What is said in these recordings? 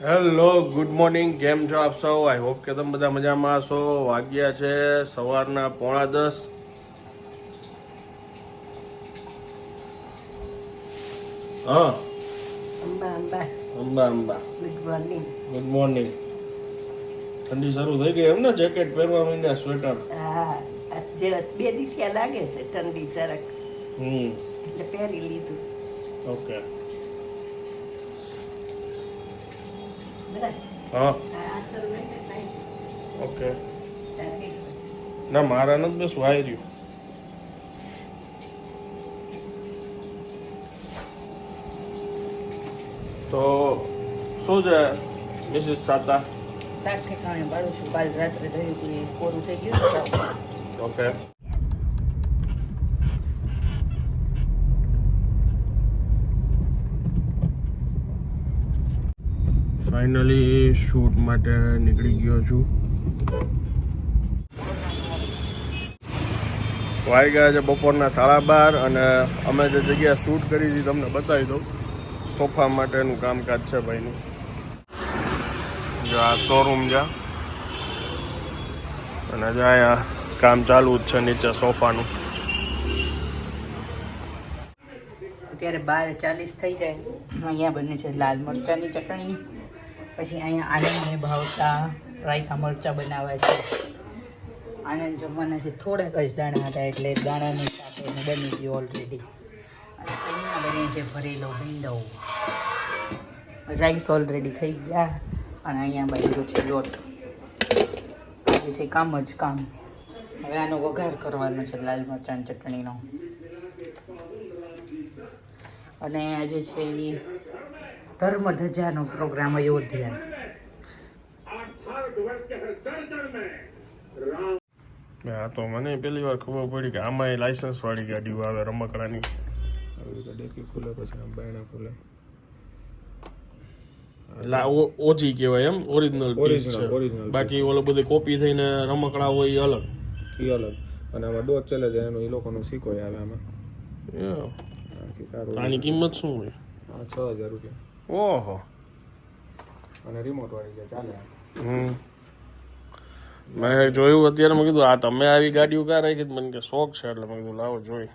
Hello good morning. કેમ છો આપ સૌ? આઈ હોપ કે તમે બધા મજામાં છો વાગ્યા છે સવારના પોણા દસ. હા. અંબા અંબા. ગુડ મોર્નિંગ ઠંડી શરૂ થઈ ગઈ એમ ને? જેકેટ પહેરવા માંડ્યા સ્વેટર હા જે બે દિવસ લાગે છે ઠંડી જરાક. હમ. એટલે પહેરી લીધું. ઓકે હા ઓકે ના મારા નથી બસ વાઈ રહ્યું તો શું છે મિસિસ સાતા શાક ઠેકાણે બાળું છું કાલ રાત્રે થયું કોરું થઈ ગયું ઓકે ફાઇનલી શૂટ માટે નીકળી ગયો છું. વાઈ ગયા છે બપોરના સાડા બાર અને અમે જે જગ્યાએ શૂટ કરી હતી તમને બતાવી દઉં. સોફા માટેનું કામકાજ છે ભાઈનું. જો આ શોરૂમ જા અને જો અહીંયા કામ ચાલુ જ છે નીચે સોફાનું. અત્યારે બાર ચાલીસ થઈ જાય. અહીંયા બને છે લાલ મરચાંની ચટણી પછી અહીંયા આનંદને ભાવતા રાયતા મરચાં બનાવ્યા છે. આનંદ જમવાના છે થોડાક જ દાણા હતા એટલે દાણાની સાથે બની ગયું ઓલરેડી અને અહીંયા બની છે ભરેલો ભીંડો. રાઈસ ઓલરેડી થઈ ગયા. અને અહીંયા બાજુ છે લોટ. આજે છે કામ જ કામ. હવે આનો વઘાર કરવાનો છે લાલ મરચાંની ચટણીનો. અને આજે છે એ ધર્મ ધજાનો પ્રોગ્રામ અયોધ્યા હા તો મને પેલી વાર ખબર પડી કે આમાં લાયસન્સ વાળી ગાડીઓ આવે રમકડાની. આવી ડેકી ખુલે પછી આમ બાયણા ખુલે. ઓછી કહેવાય એમ ઓરિજિનલ પીસ છે. બાકી ઓલો બધી કોપી થઈને રમકડા હોય એ અલગ. એ અલગ. અને આમાં ડોટ ચાલે જાય એનો એ લોકોનો સિક્કો આવે આમાં. આની કિંમત શું હોય? છ હજાર રૂપિયા. ઓહો. અને રિમોટ વાળી ચાલે. હમ. મેં જોયું અત્યારે મેં કીધું આ તમે આવી ગાડીઓ ક્યાં રાખી? મને કે શોખ છે. એટલે મેં કીધું લાવો જોઈ.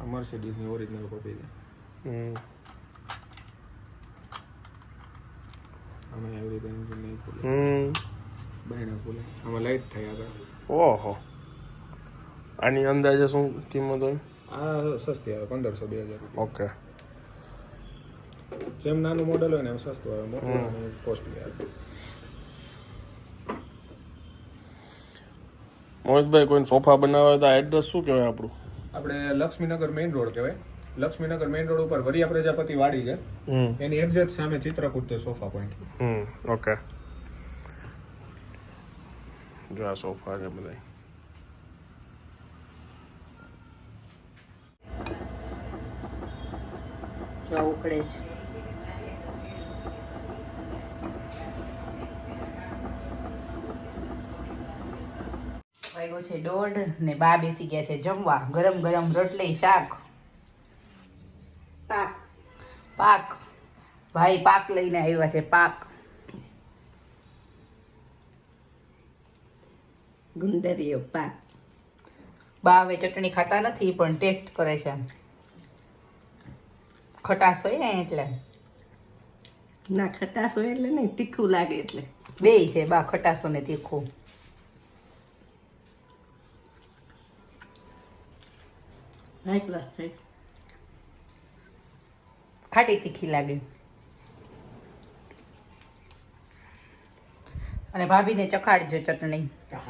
આ મર્સિડીઝની ઓરિજિનલ કોપી છે. હમ. આમાં એવી રીતે એન્જિન નહીં ખુલે. હમ. બાયણા ખુલે. આમાં લાઇટ થાય આગળ. ઓહો. આની અંદાજે શું કિંમત હોય? આ સસ્તી આવે પંદરસો બે હજાર ઓકે. જેમ નાનું મોડલ હોય ને એમ સસ્તું આવે. મોટું કોસ્ટલી આવે. મોહિતભાઈ કોઈ સોફા બનાવવા તો એડ્રેસ શું કહેવાય આપણું? આપણે લક્ષ્મીનગર મેઇન રોડ કહેવાય. લક્ષ્મીનગર મેઇન રોડ ઉપર વરિયા પ્રજાપતિ વાડી છે. એની એક્ઝેક્ટ સામે ચિત્રકૂટ છે સોફા પોઈન્ટ ઓકે જો આ સોફા છે બધા જો ઉકળે છે. વાગ્યો છે દોઢ ને બા બેસી ગયા છે જમવા. ગરમ ગરમ રોટલી શાક. પાક. પાક. ભાઈ પાક લઈને આવ્યા છે પાક. ગુંદરીયો પાક. બા હવે ચટણી ખાતા નથી પણ ટેસ્ટ કરે છે. ખટાશ હોય ને એટલે. ના ખટાશ હોય એટલે નહીં તીખું લાગે એટલે. બે છે બા ખટાશો ને તીખું. હાઈ ક્લાસ થઈ ખાટી તીખી લાગે. અને ભાભીને ચખાડજો ચટણી.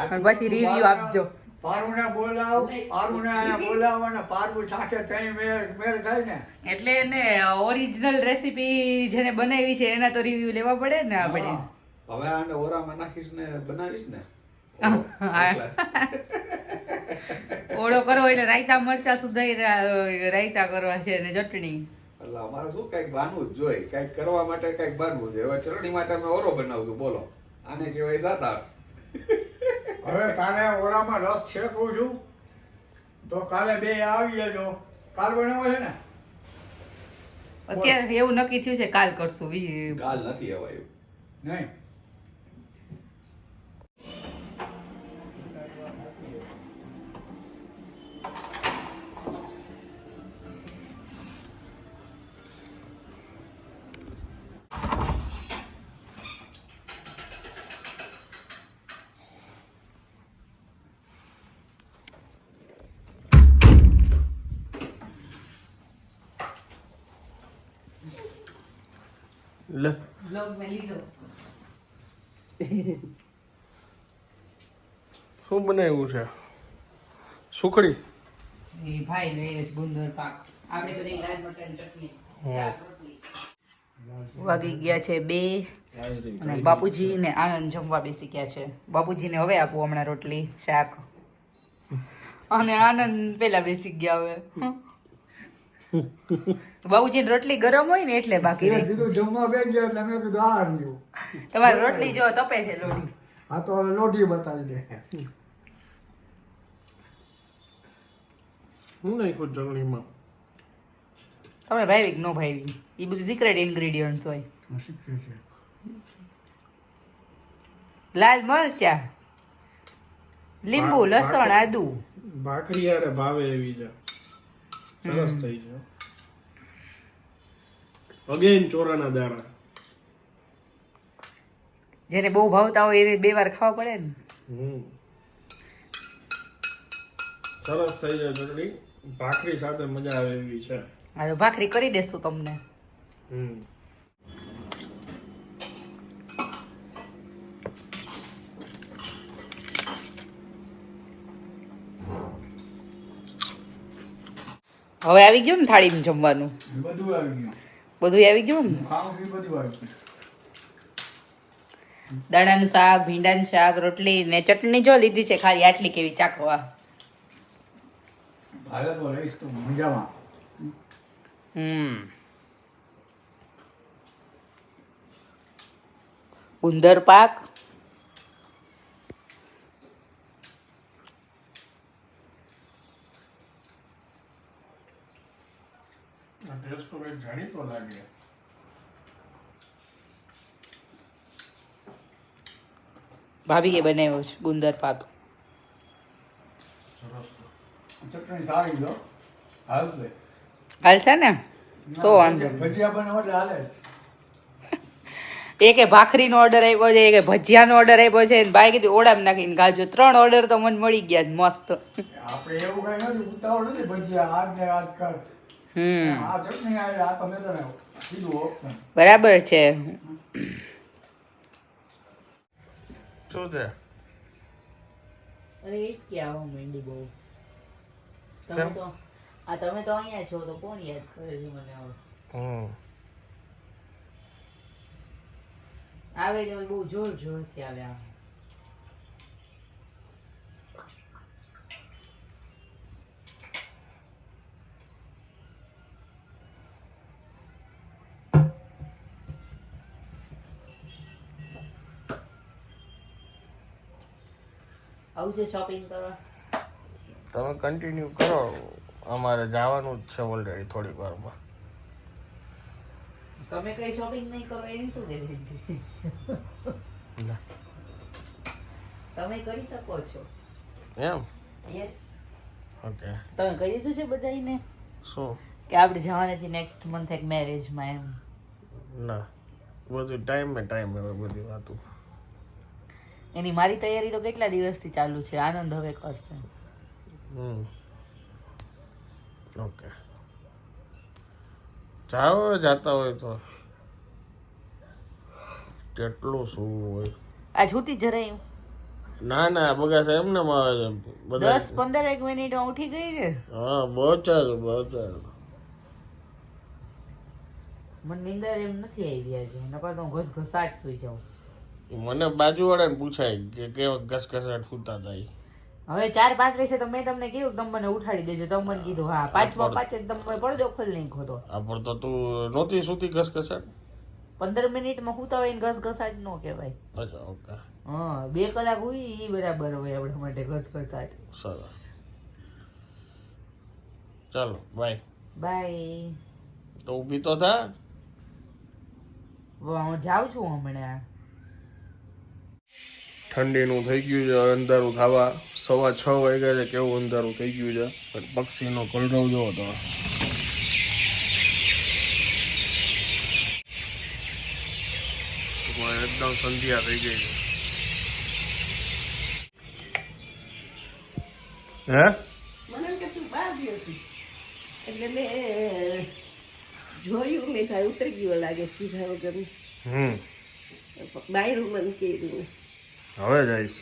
અને પછી રિવ્યુ આપજો. પારુને બોલાવ પારુને બોલાવો ને પારુ સાથે તઈ મેળ મેળ થાય ને. એટલે એને ઓરિજિનલ રેસીપી જેને બનાવી છે એના તો રિવ્યુ લેવા પડે ને આપણે. હવે આને ઓરામાં નાખીશ ને બનાવીશ ને. ઓળો કરવો એટલે રાયતા મરચા સુધાઈ રાયતા કરવા છે અને ચટણી. એટલે અમારે શું કંઈક બાનવું જ જોઈએ. કંઈક કરવા માટે કંઈક બાનવું જોઈએ. હવે ચટણી માટે અમે ઓરો બનાવશું બોલો. આને કહેવાય સાતાસ હવે કાલે ઓરામાં રસ છેકું છું? તો કાલે બે આવી જજો. કાલ બનાવો છે ને? અત્યારે એવું નક્કી થયું છે કાલ કરશું. કાલ નથી અવાયું. નહીં. બ્લોગ મેં લીધો. શું બનાવ્યું છે? સુખડી? એ ભાઈ નો એ ગુંદર પાક. આપણે બધી લાલ મટન ચટણી. વાગી ગયા છે બે. અને બાપુજી ને આનંદ જમવા બેસી ગયા છે. બાપુજીને હવે આપું હમણાં રોટલી શાક. અને આનંદ પેલા બેસી ગયા હવે. બાબુજીની રોટલી ગરમ હોય ને એટલે બાકી રહી. કીધું જમવા બેન ગયા એટલે મેં કીધું આ રહ્યું. તમારી રોટલી જો તપે છે લોટી હા તો હવે લોટી બતાવી દે. હું નાખ્યું જગણીમાં તમે ભાઈ નો ભાઈ એ બધું સિક્રેટ ઇન્ગ્રેડિયન્ટ હોય. લાલ મરચા લીંબુ લસણ આદુ. ભાખરી યારે ભાવે એવી છે સરસ થઈ છે અગેન ચોરાના દાણા. જેને બહુ ભાવતા હોય એને બે વાર ખાવા પડે ને. હમ. સરસ થઈ જાય ચટણી. ભાખરી સાથે મજા આવે એવી છે. હા તો ભાખરી કરી દેશું તમને. હમ. હવે આવી ગયું ને થાળીમાં જમવાનું? બધું આવી ગયું. બધું આવી ગયું ને? દાણાનું શાક ભીંડાનું શાક રોટલી ને ચટણી જો લીધી છે ખાલી આટલી કેવી ચાખવા? ઉંદર પાક આ ટેસ્ટ તો કંઈક જાણીતો લાગે ભાભીએ બનાવ્યો છે ગુંદર પાક. હાલશે. ને? તો વાંધો નહીં. ભજીયા બનાવો એટલે હાલે જ. એ કે ભાખરીનો ઓર્ડર આપ્યો છે એક ભજીયાનો ઓર્ડર આપ્યો છે ને બાઈ કીધું ઓડામ નાખીને ગાજો ત્રણ ઓર્ડર તો મને મળી ગયા છે મસ્ત. આપણે એવું કઈ નથી ઉતાવળ નથી ભજીયા આજ ને આજ કર. હમ. આ ચટણી આ તમે તો બરાબર છે. શું છે? અરે ક્યાં આવો મેંડી બહુ. તમે તો આ તમે તો અહીંયા છો તો કોણ યાદ કરે છે મને હવે? હમ. આવે છે બહુ જોર જોરથી આવે આમ. આવું છે શોપિંગ કરવા? તમે કન્ટિન્યુ કરો. અમારે જવાનું જ છે ઓલરેડી થોડીક વારમાં. તમે કઈ શોપિંગ નહીં કરો એની શું ગેરંટી. તમે કરી શકો છો. એમ? યસ ઓકે તમે કહી દીધું છે બધાને શું? કે આપણે જવાના છે નેક્સ્ટ મંથ એક મેરેજમાં એમ? ના. બધું ટાઈમ ને ટાઈમ હવે બધી વાતું એની મારી તૈયારી તો કેટલા દિવસથી ચાલુ છે? આનંદ હવે કરશે. હમ. ઓકે જાઓ જાતા હોય તો. કેટલું શું હોય. આ છૂટી જરાય ના ના બગાસ એમને આવે છે. બધા દસ પંદર એક મિનિટ ઉઠી ગઈ ને? હા બહુ ચાલું બહુ ચાલું. મને નિંદર એમ નથી આવી આજે. નકર તો હું ઘસ ઘસાટ સુઈ જાઉં. મને બાજુવાળાને પૂછાય કે કેવા ઘસઘસાટ ફૂતા થાય હવે ચાર પાંત્રીસે તો મેં તમને કીધું તમે મને ઉઠાડી દેજો. તો મને કીધું હા પાંચમાં પાંચે તમે પડદો ખોલી નહીં ખોતો આ પણ તો તું નહોતી સુતી ઘસઘસાટ? પંદર મિનિટમાં સૂતા હોય ને ઘસઘસાટ ન કહેવાય. અચ્છા ઓકે. હા બે કલાક હોય એ બરાબર હોય આપણા માટે ઘસઘસાટ. સરસ. ચાલો બાય બાય તો ઊભી તો થા? હું જાઉં છું હમણાં. ઠંડીનું થઈ ગયું છે અંધારું થવા. સવા છ વાગ્યા છે કેવું અંધારું થઈ ગયું છે. પણ પક્ષીનો કલરવ જોવો તો. એકદમ સંધ્યા થઈ ગઈ છે. હે? મને એમ કે તું બહાર ગયો છું. એટલે મેં જોયું મેં થાય ઉતરી ગયો લાગે સીધા વગર. હમ. બાયણું બંધ કર્યું. હવે જઈશ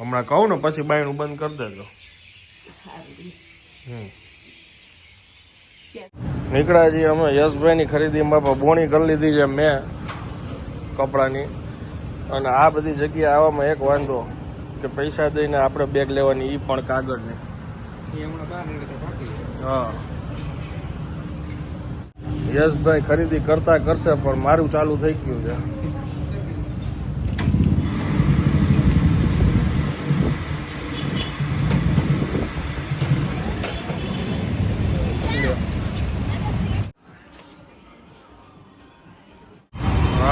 હમણાં કહું ને પછી બાયણું બંધ કરી દેજો. નીકળ્યા છીએ અમે યશભાઈની ખરીદી બાપા બોણી કરી લીધી છે મેં કપડાની. અને આ બધી જગ્યાએ આવવામાં એક વાંધો કે પૈસા દઈને આપણે બેગ લેવાની એ પણ બાકી છે. હા. યશભાઈ ખરીદી કરતા કરશે પણ મારું ચાલુ થઈ ગયું છે.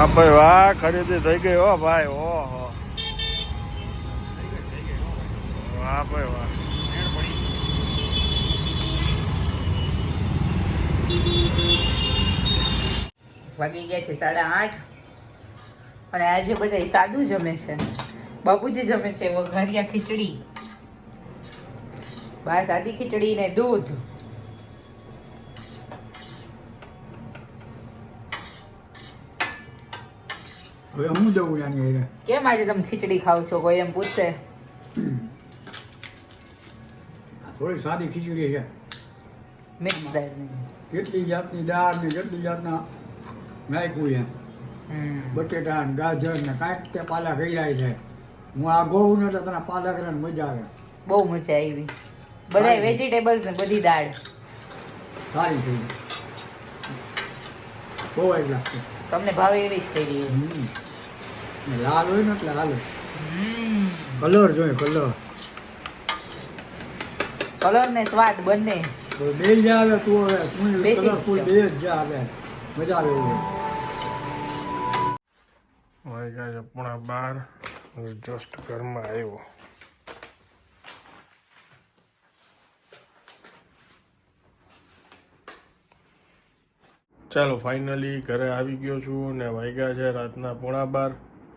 હા ભાઈ, વાહ, ખરીદી થઈ ગઈ હો ભાઈ, ઓહો. વાહ ભાઈ, વાહ. વાગી ગયા છે સાડા આઠ. અને આજે બધા સાદું જમે છે. બાપુજી જમે છે વઘારિયા ખીચડી. બસ સાદી ખીચડી ને દૂધ. હવે હું જવું યાની હારે. કેમ આજે તમે ખીચડી ખાવ છો? કોઈ એમ પૂછશે થોડી સાદી ખીચડી છે. મિક્સ દાળની કેટલી જાતની દાળ ને કેટલી જાતના નાખ્યું એમ બટેટા ને ગાજર ને કાંઈક તે પાલા કર્યા છે. હું આ ગોવું ને એટલે તને પાલા કરે મજા આવે. બહુ મજા આવી. બધા વેજીટેબલ્સ ને બધી દાળ. સારી થઈ બહુ જ લાગશે. તમને ભાવે એવી જ કરી. ને લાલ હોય ને એટલે હાલે. કલર જોઈએ કલર. કલર ને સ્વાદ બંને. બે જ આવે તું હવે. તું કલરફુલ બે જ આવે. મજા આવે છે પોણા બાર. જસ્ટ ઘરમાં આવ્યો. ચાલો ફાઇનલી ઘરે આવી ગયો છું ને વાગ્યા છે રાતના પોણા બાર.